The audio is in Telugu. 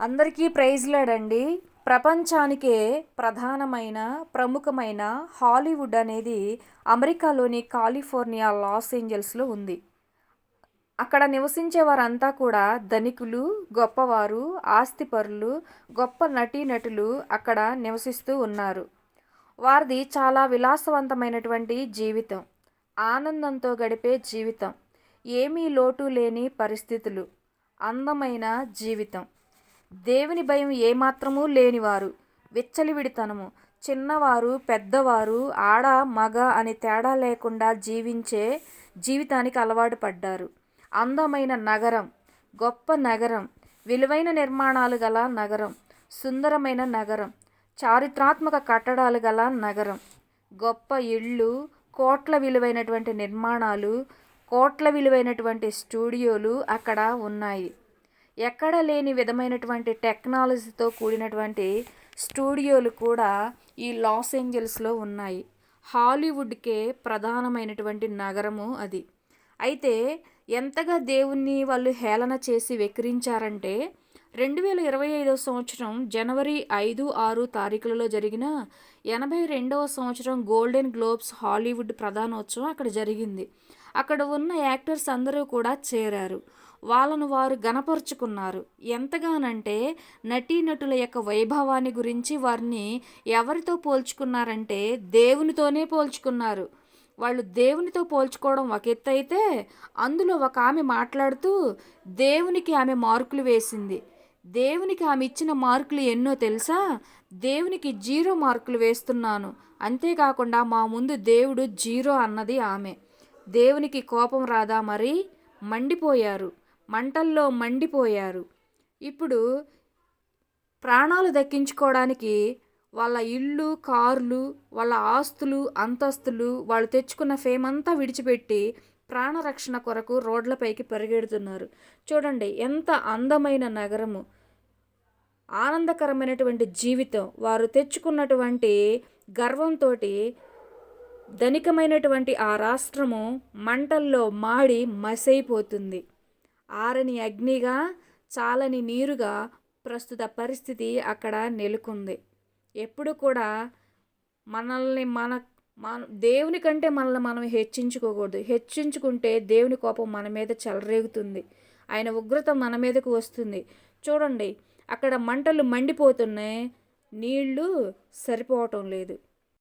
అందరికీ ప్రైజ్లాడండి ప్రపంచానికే ప్రధానమైన ప్రముఖమైన హాలీవుడ్ అనేది అమెరికాలోని కాలిఫోర్నియా లాస్ ఏంజల్స్లో ఉంది. అక్కడ నివసించే వారంతా కూడా ధనికులు గొప్పవారు ఆస్తిపరులు గొప్ప నటీనటులు అక్కడ నివసిస్తూ ఉన్నారు. వారిది చాలా విలాసవంతమైనటువంటి జీవితం. ఆనందంతో గడిపే జీవితం. ఏమీ లోటు లేని పరిస్థితులు. అందమైన జీవితం. దేవుని భయం ఏమాత్రమూ లేనివారు. విచ్చలివిడితనము. చిన్నవారు పెద్దవారు ఆడ మగ అని తేడా లేకుండా జీవించే జీవితానికి అలవాటు పడ్డారు. అందమైన నగరం గొప్ప నగరం విలువైన నిర్మాణాలు గల నగరం సుందరమైన నగరం చారిత్రాత్మక కట్టడాలు గల నగరం గొప్ప ఇళ్ళు కోట్ల విలువైనటువంటి నిర్మాణాలు కోట్ల విలువైనటువంటి స్టూడియోలు అక్కడ ఉన్నాయి. ఎక్కడ లేని విధమైనటువంటి టెక్నాలజీతో కూడినటువంటి స్టూడియోలు కూడా ఈ లాస్ ఏంజల్స్లో ఉన్నాయి. హాలీవుడ్కే ప్రధానమైనటువంటి నగరము అది. అయితే ఎంతగా దేవుణ్ణి వాళ్ళు హేళన చేసి వెక్కిరించారంటే రెండు వేల ఇరవై ఐదవ సంవత్సరం జనవరి ఐదు ఆరు తారీఖులలో జరిగిన ఎనభై రెండవ సంవత్సరం గోల్డెన్ గ్లోబ్స్ హాలీవుడ్ ప్రధానోత్సవం అక్కడ జరిగింది. అక్కడ ఉన్న యాక్టర్స్ అందరూ కూడా చేరారు. వాళ్ళను వారు గనపరుచుకున్నారు ఎంతగానంటే నటీనటుల యొక్క వైభవాన్ని గురించి వారిని ఎవరితో పోల్చుకున్నారంటే దేవునితోనే పోల్చుకున్నారు. వాళ్ళు దేవునితో పోల్చుకోవడం ఒక ఎత్తు అయితే అందులో ఒక ఆమె మాట్లాడుతూ దేవునికి ఆమె మార్కులు వేసింది. దేవునికి ఆమె ఇచ్చిన మార్కులు ఎన్నో తెలుసా? దేవునికి జీరో మార్కులు వేస్తున్నాను. అంతేకాకుండా మా ముందు దేవుడు జీరో అన్నది ఆమె. దేవునికి కోపం రాదా మరి? మండిపోయారు. మంటల్లో మండిపోయారు. ఇప్పుడు ప్రాణాలు దక్కించుకోవడానికి వాళ్ళ ఇళ్ళు కార్లు వాళ్ళ ఆస్తులు అంతస్తులు వాళ్ళు తెచ్చుకున్న ఫేమ్ అంతా విడిచిపెట్టి ప్రాణరక్షణ కొరకు రోడ్లపైకి పరిగెడుతున్నారు. చూడండి ఎంత అందమైన నగరము. ఆనందకరమైనటువంటి జీవితం వారు తెచ్చుకున్నటువంటి గర్వంతో ధనికమైనటువంటి ఆ రాష్ట్రము మంటల్లో మాడి మసైపోతుంది. ఆరని అగ్నిగా చాలని నీరుగా ప్రస్తుత పరిస్థితి అక్కడ నెలకొంది. ఎప్పుడు కూడా మనల్ని మన మన దేవుని కంటే మనల్ని మనం హెచ్చించుకోకూడదు. హెచ్చించుకుంటే దేవుని కోపం మన మీద చెలరేగుతుంది. ఆయన ఉగ్రత మన మీదకు వస్తుంది. చూడండి అక్కడ మంటలు మండిపోతున్నాయి నీళ్ళు సరిపోవటం లేదు.